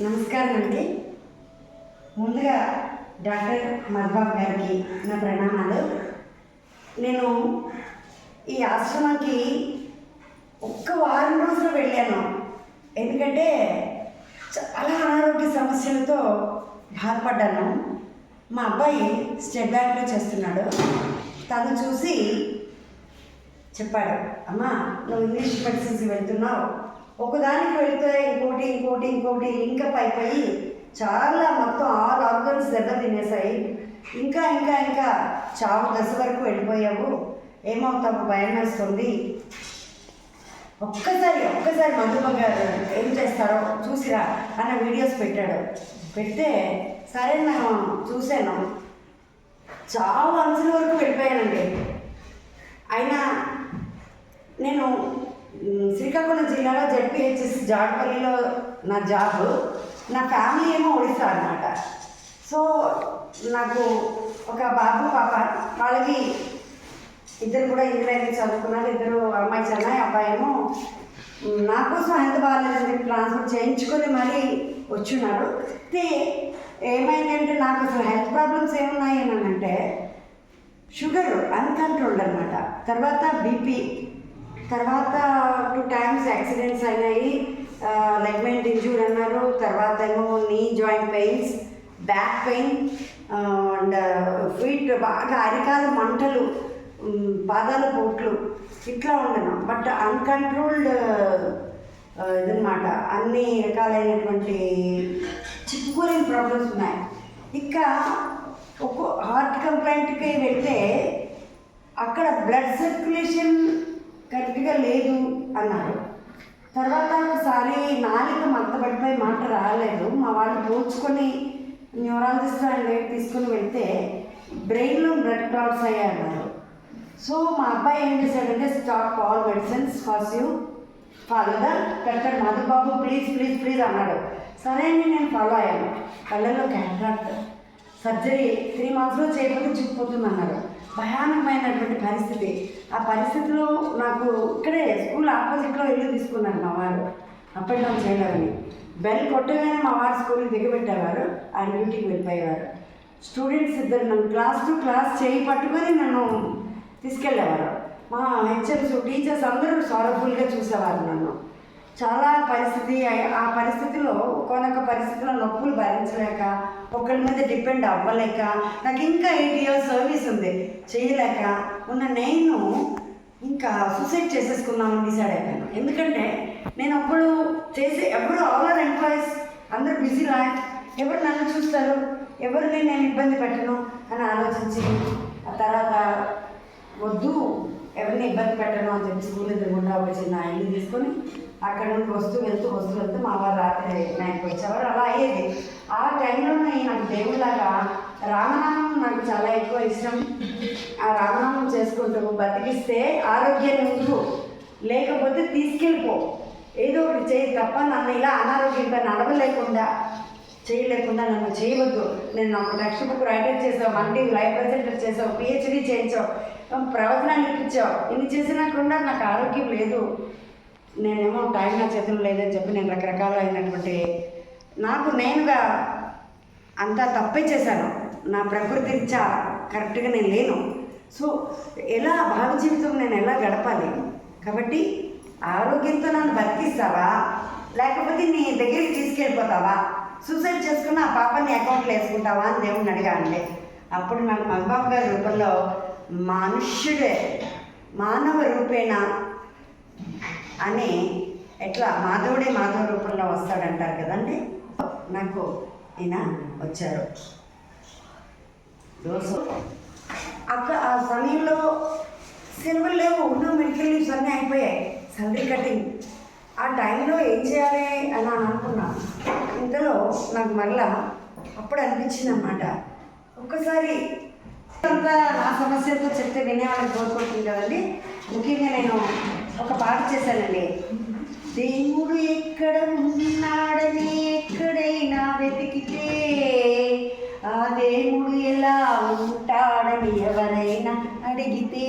నమస్కారం అండి. ముందుగా డాక్టర్ మధుబాబు గారికి నా ప్రణామాలు. నేను ఈ ఆశ్రమానికి ఒక్క వారం రోజులు వెళ్ళాను. ఎందుకంటే చాలా అనారోగ్య సమస్యలతో బాధపడ్డాను. మా అబ్బాయి స్టేట్ బ్యాంక్లో చేస్తున్నాడు. తను చూసి చెప్పాడు అమ్మా నువ్వు ఇంగ్లీష్ మెడిసిన్స్ వెళ్తున్నావు. ఒకదానికి వెళితే ఇంకోటి ఇంకోటి ఇంకోటి లింకప్ అయిపోయి చాలా మొత్తం ఆల్ ఆర్గన్స్ దెబ్బ తినేసాయి. ఇంకా ఇంకా ఇంకా చావు దశ వరకు వెళ్ళిపోయావు. ఏమవుతావు? భయం వేస్తుంది. ఒక్కసారి ఒక్కసారి మధుమ గారు ఏం చేస్తారో చూసిరా అన్న వీడియోస్ పెట్టాడు. పెడితే సరే నేను చూశాను. చాలా అంచుల వరకు వెళ్ళిపోయానండి. అయినా నేను శ్రీకాకుళం జిల్లాలో జడ్పిహెచ్ఎస్ జాడపల్లిలో నా జాబ్. నా ఫ్యామిలీ ఏమో ఒడిస్తా అనమాట సో నాకు ఒక బాబు పాప. వాళ్ళకి ఇద్దరు కూడా ఇంజనీరింగ్ చదువుకున్నారు. ఇద్దరు అమ్మాయి చెన్నై అబ్బాయి ఏమో మ్, నా కోసం హెల్త్ బాగాలేదని ట్రాన్స్ఫర్ చేయించుకొని మరీ వచ్చున్నారు. అయితే ఏమైందంటే నాకు అసలు హెల్త్ ప్రాబ్లమ్స్ ఏమున్నాయి అని అంటే షుగర్ అన్కంట్రోల్డ్ అనమాట తర్వాత బీపీ. తర్వాత టూ టైమ్స్ యాక్సిడెంట్స్ అయినాయి. లెగ్మెంట్ ఇంజూర్ అన్నారు. తర్వాత ఏమో నీ joint pains back pain and feet బాగా అరికాల మంటలు ఉమ్, పాదాల ఇట్లా ఉండను? బట్ అన్కంట్రోల్డ్ ఇదనమాట అన్ని రకాలైనటువంటి చిక్కుకోలేని ప్రాబ్లమ్స్ ఉన్నాయి. ఇంకా ఒక్కో హార్ట్ కంప్లైంట్కి వెళ్తే అక్కడ బ్లడ్ సర్క్యులేషన్ కరెక్ట్గా లేదు అన్నారు. తర్వాత ఒకసారి నాలుక మత్తబడిపోయి మాట రాలేదు. మా వాళ్ళు పోల్చుకొని న్యూరాలజిస్ట్ అండ్ తీసుకుని వెళ్తే బ్రెయిన్లో బ్లడ్ క్లాట్స్ అయ్యాయి అన్నారు. సో మా అబ్బాయి ఏం చేశాడంటే stop all medicines fast you father doctor Madhubabu please please please అన్నాడు. సరే అని నేను ఫాలో అయ్యాను. కళ్ళల్లో క్యాట్రాక్ట్ సర్జరీ త్రీ మంత్స్లో చేయకపోతే చిక్కిపోతుంది అన్నారు భయానకమైనటువంటి పరిస్థితి. ఆ పరిస్థితిలో నాకు ఇక్కడే స్కూల్ ఆపోజిట్లో ఇల్లు తీసుకున్నారు మా వారు. అప్ అండ్ డౌన్ చేయలేదని. బెల్ కొట్టగానే మా వారు స్కూల్ దిగబెట్టేవారు. ఆ డ్యూటీకి వెళ్ళిపోయేవారు. స్టూడెంట్స్ ఇద్దరు నన్ను క్లాస్ టు క్లాస్ చేయి పట్టుకొని నన్ను తీసుకెళ్ళేవారు. మా హెచ్ఎంస్ టీచర్స్ అందరూ సారఫుల్గా చూసేవారు నన్ను. చాలా పరిస్థితి ఆ పరిస్థితిలో ఒకనొక పరిస్థితిలో నొప్పులు భరించలేక ఒకరి మీద డిపెండ్ అవ్వలేక నాకు ఇంకా ఎయిట్ ఇయర్స్ సర్వీస్ ఉంది చేయలేక ఉన్న నేను ఇంకా సూసైడ్ చేసేసుకున్నాను డిసైడ్ అయిపోయాను. ఎందుకంటే నేను అప్పుడు చేసే ఎవరు ఆల్ ఆర్ ఎంప్లాయీస్ అందరూ బిజీ లైఫ్ ఎవరు నన్ను చూస్తారు ఎవరిని నేను ఇబ్బంది పెట్టను అని ఆలోచించి ఆ తర్వాత వద్దు ఎవరిని ఇబ్బంది పెట్టను అని చెప్పి స్కూల్ ఎదురుగుండా ఒక చిన్న ఇల్లు తీసుకొని అక్కడ నుండి వస్తూ వెళ్తూ వస్తూ వెళ్తూ మా వారు రాత్రి నైన్కి వచ్చేవారు. అలా అయ్యేది. ఆ టైంలో నాకు దేవుడిలాగా రామనామం నాకు చాలా ఎక్కువ ఇష్టం. ఆ రామనామం చేసుకుంటూ బతికిస్తే ఆరోగ్యాన్ని ఉండు. లేకపోతే తీసుకెళ్ళిపో. ఏదో ఒకటి చేయి తప్ప నన్ను ఇలా అనారోగ్యంగా నడవలేకుండా చేయలేకుండా నన్ను చేయవద్దు. నేను ఒక టెక్స్ట్ బుక్ రైటర్ చేసావు మల్టీ లైఫ్ ప్రెజెంటర్ చేసావు పిహెచ్డీ చేయించావు. ప్రవచనాలు ఇప్పించావు ఇన్ని చేసినా కూడా నాకు ఆరోగ్యం లేదు. నేనేమో టైం నా చేతులు లేదని చెప్పి నేను రకరకాలైనటువంటి నాకు నేనుగా అంతా తప్పే చేశాను. నా ప్రకృతి ఇచ్చా కరెక్ట్గా నేను లేను. సో ఎలా భావి జీవితం నేను ఎలా గడపాలి? కాబట్టి ఆరోగ్యంతో నన్ను బతికిస్తావా? లేకపోతే నీ దగ్గరికి తీసుకెళ్ళిపోతావా? సూసైడ్ చేసుకుని ఆ పాపని అకౌంట్లో వేసుకుంటావా అని దేవుణ్ణి అడిగా అంటే అప్పుడు నాకు మగబాబు గారి రూపంలో మనుష్యుడే మానవ రూపేణ అని ఎట్లా మాధవుడే మాధవ రూపంలో వస్తాడంటారు కదండి? నాకు ఈయన వచ్చారు. రోజు అక్కడ ఆ సమయంలో సెలవులు లేవు ఉన్న మెడికల్ లీవ్స్ అన్నీ అయిపోయాయి. Service cutting. ఆ టైంలో ఏం చేయాలి అని అని అనుకున్నాను ఇంతలో నాకు మళ్ళా అప్పుడు అనిపించింది అనమాట ఒక్కసారి అంతా నా సమస్యతో చెప్తే వినేవాళ్ళని కోరుకుంటుంది కదండి. ముఖ్యంగా నేను ఒక పాట చేశానండి. దేవుడు ఎక్కడ ఉన్నాడని ఎక్కడైనా వెతికితే ఆ దేవుడు ఎలా ఉంటాడని ఎవరైనా అడిగితే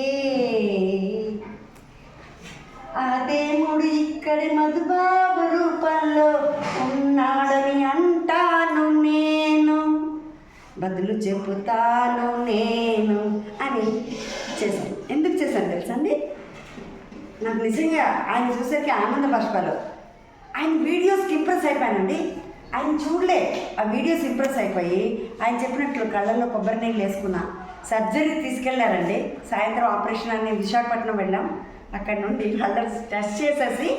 ఆ దేవుడు ఇక్కడ మధుబాబు రూపంలో ఉన్నాడని బదులు చెబుతాను నేను అని చేశాను. ఎందుకు చేశాను తెలుసా అండి? నాకు నిజంగా ఆయన చూసేకి ఆనంద బాష్పాలు. ఆయన వీడియోస్కి ఇంప్రెస్ అయిపోయానండి. ఆయన చూడలే. ఆ వీడియోస్ ఇంప్రెస్ అయిపోయి ఆయన చెప్పినట్లు కళ్ళల్లో కొబ్బరి నీళ్ళు వేసుకున్నా సర్జరీ తీసుకెళ్ళారండి. సాయంత్రం ఆపరేషన్ అని విశాఖపట్నం వెళ్ళాం. అక్కడ నుండి కళ్ళ టెస్ట్ చేసేసి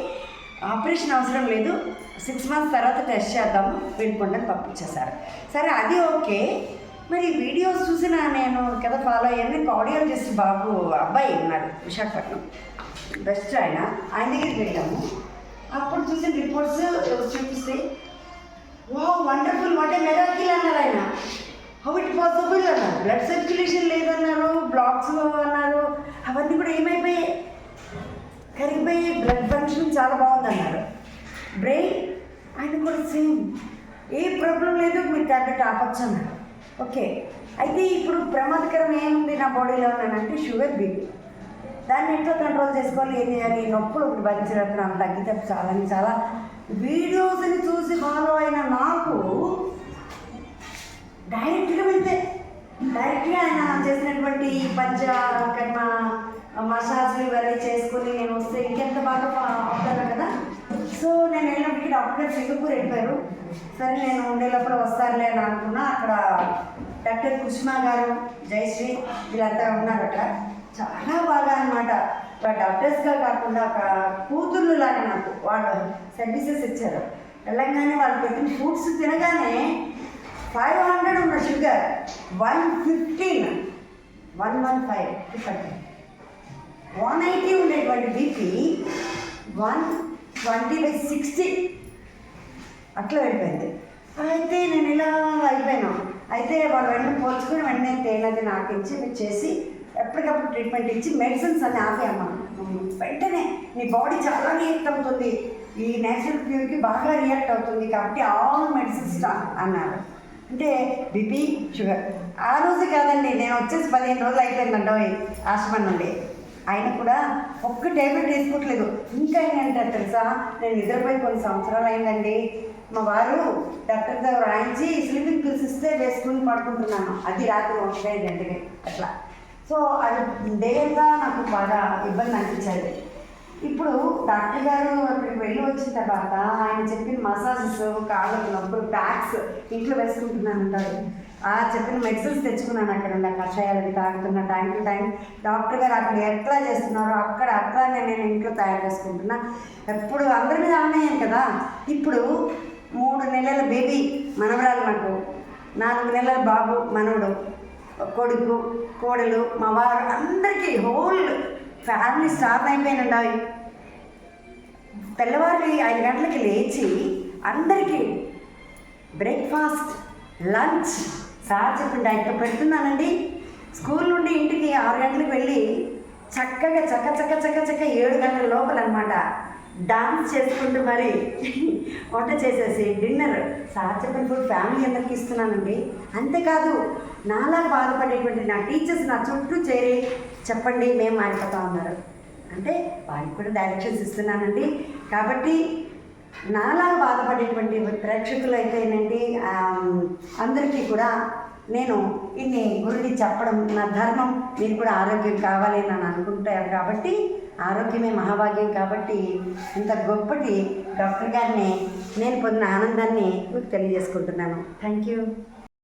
ఆపరేషన్ అవసరం లేదు. సిక్స్ మంత్స్ తర్వాత టెస్ట్ చేద్దాము. వెళ్ళిపోండి పంపించేశారు. సరే అది ఓకే. మరి వీడియోస్ చూసిన నేను కదా ఫాలో అయ్యాను. కార్డియాలజిస్ట్ బాబు అబ్బాయి ఉన్నాడు విశాఖపట్నం. బెస్ట్ ఆయన. ఆయన దగ్గరికి వెళ్ళాము. అప్పుడు చూసిన రిపోర్ట్స్ చూపిస్తే వా వండర్ఫుల్ వాట్ ఏ మెరాకిల్ అన్నారు ఆయన. హౌ ఇట్ పాసిబుల్ అన్నారు. బ్లడ్ సర్క్యులేషన్ లేదన్నారు. బ్లాక్స్ అన్నారు. అవన్నీ కూడా ఏమైపోయాయి? కరిగిపోయి బ్లడ్ ఫంక్షన్ చాలా బాగుందన్నారు. బ్రెయిన్ ఆయన కూడా సేమ్ ఏ ప్రాబ్లం లేదు మీరు ట్యాబ్లెట్ ఆపచ్చు అన్నారు ఓకే అయితే ఇప్పుడు ప్రమాదకరం ఏముంది నా బాడీలో ఉన్నానంటే షుగర్ బీపీ దాన్ని ఎట్లా కంట్రోల్ చేసుకోవాలి ఏం చేయాలి? నొప్పులు ఒకటి భరించినప్పుడు తగ్గితే చాలా చాలా వీడియోస్ని చూసి ఫాలో అయిన నాకు డైరెక్ట్గా వెళ్తే డైరెక్ట్గా ఆయన చేసినటువంటి పంచ కర్మ మసాజ్ ఇవన్నీ చేసుకుని నేను వస్తే ఇంకెంత బాగా అవుతాను కదా? సో నేను వెళ్ళినప్పటికీ డాక్టర్ గారు సింగపూర్ వెళ్ళిపోయారు. సరే నేను ఉండేటప్పుడు వస్తారులే అని అనుకున్నా. అక్కడ డాక్టర్ కుష్మా గారు జయశ్రీ వీళ్ళంతా ఉన్నారట. చాలా బాగా అనమాట డాక్టర్స్గా కాకుండా ఒక కూతుర్లు లాగా నాకు వాళ్ళు సర్వీసెస్ ఇచ్చారు. వెళ్ళంగానే వాళ్ళు పెట్టిన ఫుడ్స్ తినగానే ఫైవ్ హండ్రెడ్ ఉన్న sugar. One fifteen. One one five. One eighty ఉండేటువంటి BP one twenty by sixty అట్లా వెళ్ళిపోయింది అయితే నేను ఇలా అయిపోయాను. అయితే వాళ్ళు వెంటనే పోల్చుకొని వెంటనే తేనది నాకు ఇచ్చి మీరు చేసి ఎప్పటికప్పుడు ట్రీట్మెంట్ ఇచ్చి మెడిసిన్స్ అన్ని ఆపేయమ్మా. వెంటనే నీ బాడీ చాలా రియాక్ట్ అవుతుంది. ఈ నేచురల్ క్యూర్కి బాగా రియాక్ట్ అవుతుంది కాబట్టి ఆల్ మెడిసిన్స్ అన్నారు. అంటే బీపీ షుగర్ ఆ రోజు కాదండి నేను వచ్చేసి పదిహేను రోజులు అయిపోయిందండి ఆశ్రమం నుండి. ఆయన కూడా ఒక్క టాబ్లెట్ వేసుకోవట్లేదు ఇంకా ఏంటంటారు తెలుసా? నేను నిద్రపోయి కొన్ని సంవత్సరాలు అయిందండి. మా వారు డాక్టర్ దగ్గర రాయించి స్లీపింగ్ పిల్స్ ఇస్తే వేసుకుని పడుకుంటున్నాను. అది రాత్రి ఒకటే గంటకి అట్లా. సో అది దేయంగా నాకు బాగా ఇబ్బంది అనిపించేది. ఇప్పుడు డాక్టర్ గారు అక్కడికి వెళ్ళి వచ్చిన తర్వాత ఆయన చెప్పిన మసాజెస్ కాళ్ళకు నొప్పులు ప్యాక్స్ ఇంట్లో వేసుకుంటున్నాను అంటారు ఆ చెప్పిన మెడిసిన్స్ తెచ్చుకున్నాను అక్కడ ఉన్న కషాయాలకి తాగుతున్న టైం టు టైం డాక్టర్ గారు అక్కడ ఎట్లా చేస్తున్నారో అక్కడ అట్లానే నేను ఇంట్లో తయారు చేసుకుంటున్నా. ఎప్పుడు అందరినీ ఆమెయ్యాను కదా? ఇప్పుడు మూడు నెలల బేబీ మనవరాలు నాకు నాలుగు నెలల బాబు మనవడు కొడుకు కోడలు మా వారు అందరికీ హోల్ ఫ్యామిలీ స్టార్ట్ అయిపోయినండి అవి తెల్లవారి ఐదు గంటలకి లేచి అందరికీ బ్రేక్ఫాస్ట్ లంచ్ సార్ చెప్పింది ఇక్కడ పెడుతున్నానండి. స్కూల్ నుండి ఇంటికి ఆరు గంటలకు వెళ్ళి చక్కగా చక్క చక్క చక్క చక్క ఏడు గంటల లోపల అనమాట డాన్స్ చేసుకుంటూ మరి వంట చేసేసి డిన్నర్. సార్ చెప్పిన ఫుడ్ ఫ్యామిలీ అందరికి ఇస్తున్నానండి. అంతేకాదు నాలా బాధపడేటువంటి నా టీచర్స్ నా చుట్టూ చేరి చెప్పండి మేము మారిపోతా ఉన్నారు. అంటే వారికి కూడా డైరెక్షన్స్ ఇస్తున్నానండి. కాబట్టి నాలా బాధపడేటువంటి ప్రేక్షకులు అయితేనండి అందరికీ కూడా నేను ఇన్ని గురించి చెప్పడం నా ధర్మం మీరు కూడా ఆరోగ్యం కావాలి అని అనుకుంటారు కాబట్టి ఆరోగ్యమే మహాభాగ్యం కాబట్టి ఇంత గొప్పటి డాక్టర్ గారిని నేను పొందిన ఆనందాన్ని మీకు తెలియజేసుకుంటున్నాను. Thank you